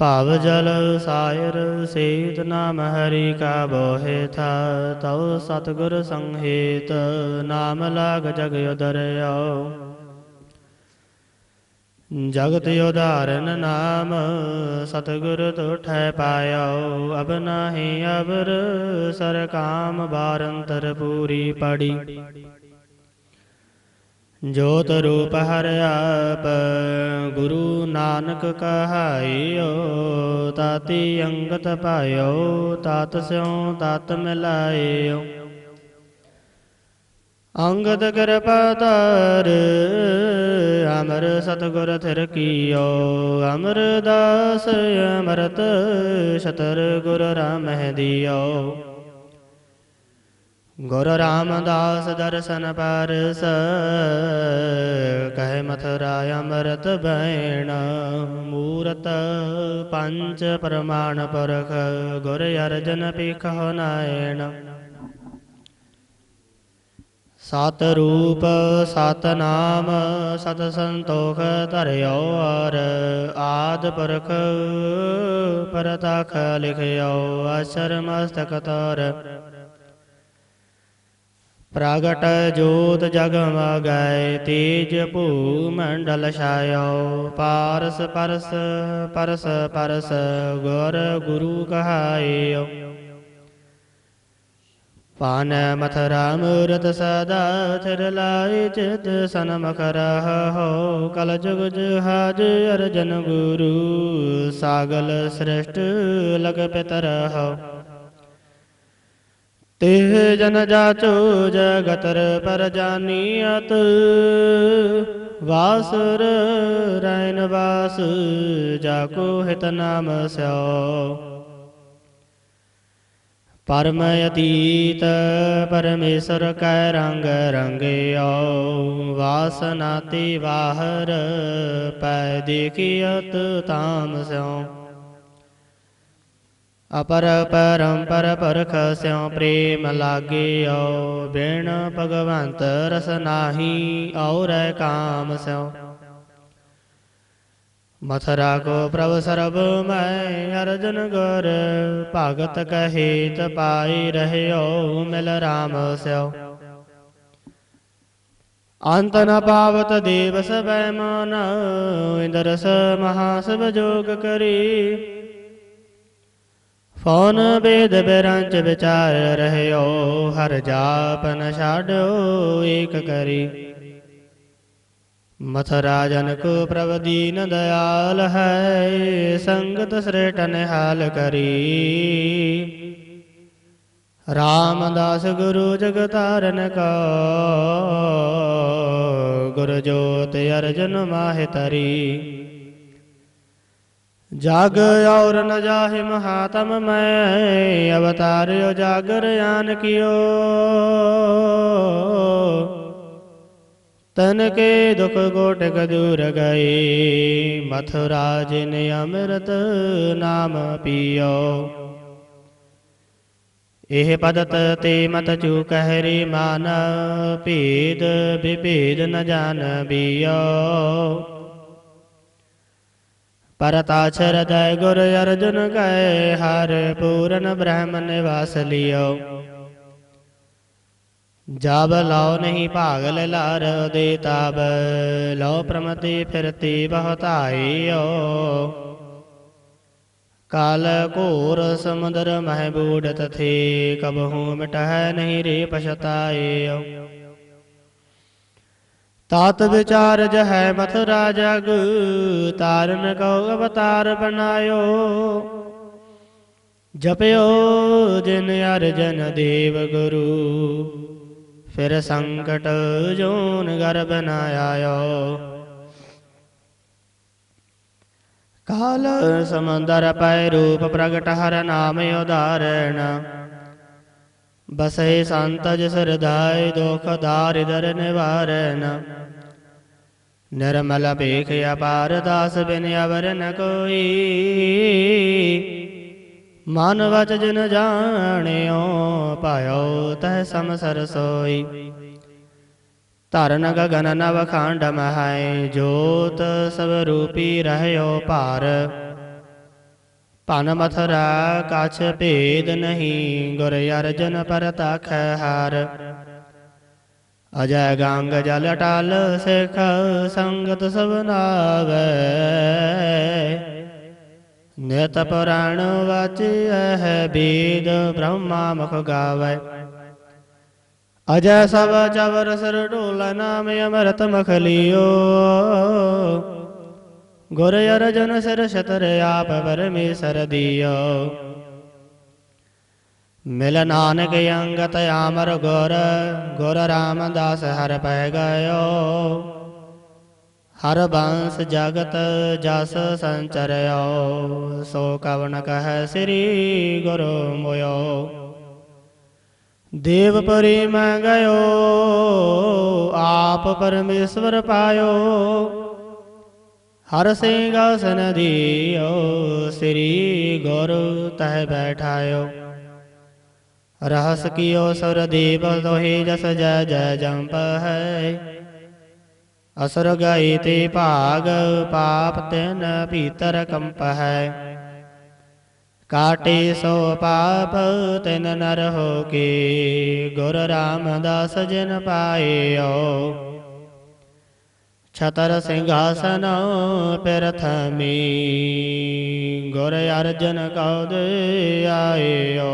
ਭਾਵ ਜਲ ਸਾਇਰ ਸੇਤ ਨਾਮ ਹਰੀ ਕਾ ਬੋਹਿ ਥਾ, ਤਉ ਸਤਗੁਰ ਸੰਹੇਤ ਨਾਮ ਲਾਗ ਜਗ ਉਦਰਿਓ। ਜਗਤ ਉਦਾਹਰਨ ਨਾਮ ਸਤਿਗੁਰ ਤੁਠੈ ਪਾਇਓ, ਅਬ ਨਾਹੀ ਅਬਰ ਸਰ ਕਾਮ ਬਾਰੰਤਰ ਪੂਰੀ ਪੜੀ। ਜੋਤ ਰੂਪ ਹਰ ਆਪ, ਗੁਰੂ ਨਾਨਕ ਕਹਾਇਓ, ਤਾਤੀ ਅੰਗਤ ਪਾਇਓ, ਤਤ ਸਿਉ ਤਤ ਮਿਲਾਇਓ। ਅੰਗਦ ਕਿਰਪਾ ਧਰ, ਅਮਰ ਸਤਗੁਰ ਥਿਰ ਕੀਓ। ਅਮਰਦਾਸ ਅਮਰਤ ਸ਼ਤਰ ਗੁਰ ਰਾਮਹਿ ਦਿਓ। ਗੁਰ ਰਾਮਦਾਸ ਦਰਸ਼ਨ ਪਰਸ, ਕਹਿ ਮਥੁਰਾ ਅਮਰਤ ਬੈਣ ਮੂਰਤ ਪੰਚ ਪ੍ਰਮਾਣ ਪਰਖ, ਗੁਰ ਅਰਜਨ ਪੀਖੋ ਨਾਇਣ। ਸਤ ਰੂਪ, ਸਤ ਨਾਮ, ਸਤ ਸੰਤੋਖ ਧਰਿਓ ਅਰ। ਆਦ ਪਰਖ, ਪਰਤਖ ਲਿਖਿਓ ਅਸਰ ਮਸਤਕ ਤਰ। ਪ੍ਰਗਟ ਜੋਤ ਜਗ ਮਗੈ ਤੇਜ ਭੂ ਮੰਡਲ ਛਾਇਓ। ਪਾਰਸ ਪਰਸ ਪਰਸ ਪਰਸ, ਗੁਰ ਗੁਰੂ ਕਹਾਇਓ। ਪਾਨ ਮਥਰਾ ਮੂਰਤ ਸਦਾ ਥਿਰ ਲਾਇ, ਚਿਤ ਸਨਮਖ ਰਹੋ ਕਲ ਜੁਗ ਜਹਾਜ ਅਰਜਨ ਗੁਰੂ, ਸਾਗਲ ਸ੍ਰਿਸ਼ਟ ਲਗ ਪਿਤਰ ਹੋ ਤੇ ਜਨ ਜਾਚੋ ਜਗਤਰ ਪਰ ਜਾਨੀਅਤ, ਵਾਸੁਰ ਰੈਨ ਵਾਸ ਜਾ ਕੋ ਹਿਤ ਨਾਮ ਸਿਓ। ਪਰਮ ਅਤੀਤ, ਪਰਮੇਸ਼ਰ ਕੈ ਰੰਗ ਰੰਗਿਓ ਵਾਸਨਾ ਤੇ ਬਾਹਰ ਪੈ ਦੇਖਿਅਤ ਤਾਮ ਸਿਉ ਅਪਰ ਪਰੰਪਰ ਪਰਖ ਸਿਉ ਪ੍ਰੇਮ ਲਾਗਿਓ ਬਿਨ ਭਗਵੰਤ ਰਸ ਨਾਹੀ ਔਰੈ ਕਾਮ ਸਿਉ। ਮਥਰਾ ਕੋ ਪ੍ਰਭ ਸਰਬ ਮੈਂ ਅਰਜਨ ਗੁਰ, ਭਗਤ ਕਹੇਤ ਪਾਈ ਰਹਿਓ ਮਿਲ ਰਾਮ ਸਿਓ ਅੰਤ ਨ ਪਾਵਤ ਦੇਵ ਸਬੈ ਮਨ ਇੰਦਰਸ ਮਹਾ ਸਭ ਜੋਗ ਕਰੀ। ਫੋਨ ਬੇਦ ਬਿਰੰਚ ਵਿਚਾਰ ਰਹਿਓ, ਹਰ ਜਾਪ ਨ ਛਾੜਿਓ ਏਕ ਕਰੀ। ਮਥਰਾ ਜਨ ਕੋ ਪ੍ਰਭ ਦੀਨ ਦਇਆਲ ਹੈ, ਸੰਗਤ ਸ੍ਰੇਟ ਨਿਹਾਲ ਕਰੀ। ਰਾਮਦਾਸ ਗੁਰੂ ਜਗਤਾਰਨ ਕਾ ਗੁਰ ਜੋਤ ਅਰਜਨ ਮਾਹਿ ਤਰੀ। ਜਗ ਔਰ ਨ ਜਾਹਿ ਮਹਾਤਮ, ਮੈਂ ਅਵਤਾਰਿਓ ਜਾਗਰ ਆਨ ਕਿਓ ਤਨ ਕੇ ਦੁਖ ਗੋਟਕ ਦੂਰ ਗਏ ਮਥੁਰਾ ਜਿਨ ਅੰਮ੍ਰਿਤ ਨਾਮ ਪੀਓ। ਇਹ ਪਦਤ ਤੇ ਮਤ ਚੂ ਕਹਿਰੀ ਮਾਨ, ਭੇਦ ਵਿਭੇਦ ਨ ਜਾਣ ਬੀਓ। ਪਰਤਾਛ ਹਿਰਦੈ ਗੁਰ ਅਰਜੁਨ ਕੈ, ਹਰ ਪੂਰਨ ਬ੍ਰਹਮ ਨਿਵਾਸ ਲਿਓ। ਜਬ ਲਾਉ ਨਹੀਂ ਭਾਗ ਲੈ ਲਾਰ ਦੇ ਤਬ ਲਉ ਪ੍ਰਮਤੀ ਫਿਰਤੀ ਬਹੁਤ ਕਾਲ ਘੋਰ ਸਮੁੰਦਰ ਮਹਿ ਬੂੜਤ ਥੇ, ਕਬਹੂ ਮਿਟਹਿ ਨਹੀਂ ਰੇ ਪਛਤਾਇਓ ਤਾਤ ਵਿਚਾਰ ਜਹੈ ਮਥੁਰਾ ਜਗ ਤਾਰਨ ਕਉ ਅਵਤਾਰ ਬਨਾਇਓ ਜਪਿਓ ਜਿਨ ਅਰਜਨ ਦੇਵ ਗੁਰੂ, ਫਿਰ ਸੰਕਟ ਜੋਨ ਗਰਭ ਨ ਆਇਓ। ਕਾਲ ਸਮੰਦਰ ਪੈ ਰੂਪ ਪ੍ਰਗਟ ਹਰ ਨਾਮ ਉਦਾਹਰਣ ਬਸੈ ਸੰਤ ਜਿਸ ਹਿਰਦੈ ਦੁਖ ਦਾਰਿਦਰ ਨਿਵਾਰਣ ਨਿਰਮਲ ਭੇਖ ਅਪਾਰ ਦਾਸ ਬਿਨ ਅਵਰ ਨ ਕੋਈ। ਮਨ ਵਚ ਜਿਨ ਜਾਣਿਓ, ਪਾਇਓ ਤਹ ਸਮਸਰ ਸੋਈ। ਧਰਨ ਗਗਨ ਨਵ ਖੰਡ ਮਹਾਇ ਜੋਤ ਸਭ ਰੂਪੀ ਰਹਿਓ ਭਾਰ। ਭਨ ਮਥੁਰਾ ਕਛ ਭੇਦ ਨਹੀਂ ਗੁਰ ਅਰਜਨ ਪਰਤਖ ਹਰ ਅਜੈ ਗੰਗ ਜਲ ਟਲ ਸਿਖ ਸੰਗਤ ਸਭ ਨਾਵੇ ਨਿਤ ਪੁਰਾਣ ਵਾਚਿਐ ਬੀਦ ਬ੍ਰਹਮਾ ਮੁਖ ਗਾਵੇ ਅਜੈ ਸਭ ਚਵਰ ਸਰ ਢੋਲ ਨਾਮ ਅਮਰਤ ਮਖ ਲਿਓ ਗੁਰ ਅਰਜਨ ਸਿਰ ਛਤਰ ਆਪ ਪਰਮੇਸ਼ਰ ਦਿਓ ਮਿਲ ਨਾਨਕ ਅੰਗਤ ਆਮਰ ਗੁਰ ਗੁਰ ਰਾਮਦਾਸ ਹਰ ਪੈ ਗਇਓ ਹਰ ਬੰਸ ਜਗਤ ਜਸ ਸੰਚਰਿਓ ਸੋ ਕਵਨ ਕਹੈ ਸ੍ਰੀ ਗੁਰੂ ਮੋਇਓ ਦੇਵਪੁਰੀ ਮੈਂ ਗਇਓ ਆਪ ਪਰਮੇਸ਼ਵਰ ਹਰ ਹਰ ਸਿੰਘਾਸਨ ਦੀਓ, ਸ੍ਰੀ ਗੁਰੂ ਤਹਿ ਬੈਠਾਇਓ। ਰਹਸ ਕੀਓ ਸੁਰ ਦੀਪ ਦੋਹੀ ਜਸ ਜੈ ਜੈ ਜੰਪ ਹੈ। ਅਸਰ ਗਈ ਤੇ ਭਾਗ, ਪਾਪ ਤਿਨ ਭੀਤਰ ਕੰਪ ਹੈ। ਕਾਟੇ ਸੋ ਪਾਪ, ਤਿਨ ਨਰ ਹੋ ਕੇ ਗੁਰ ਰਾਮਦਾਸ ਜਿਨ ਪਾਇਓ। ਛਤਰ ਸਿੰਘਾਸਨ ਪ੍ਰਥਮੀ ਗੁਰ ਅਰਜਨ ਕਉ ਦੇ ਆਇਓ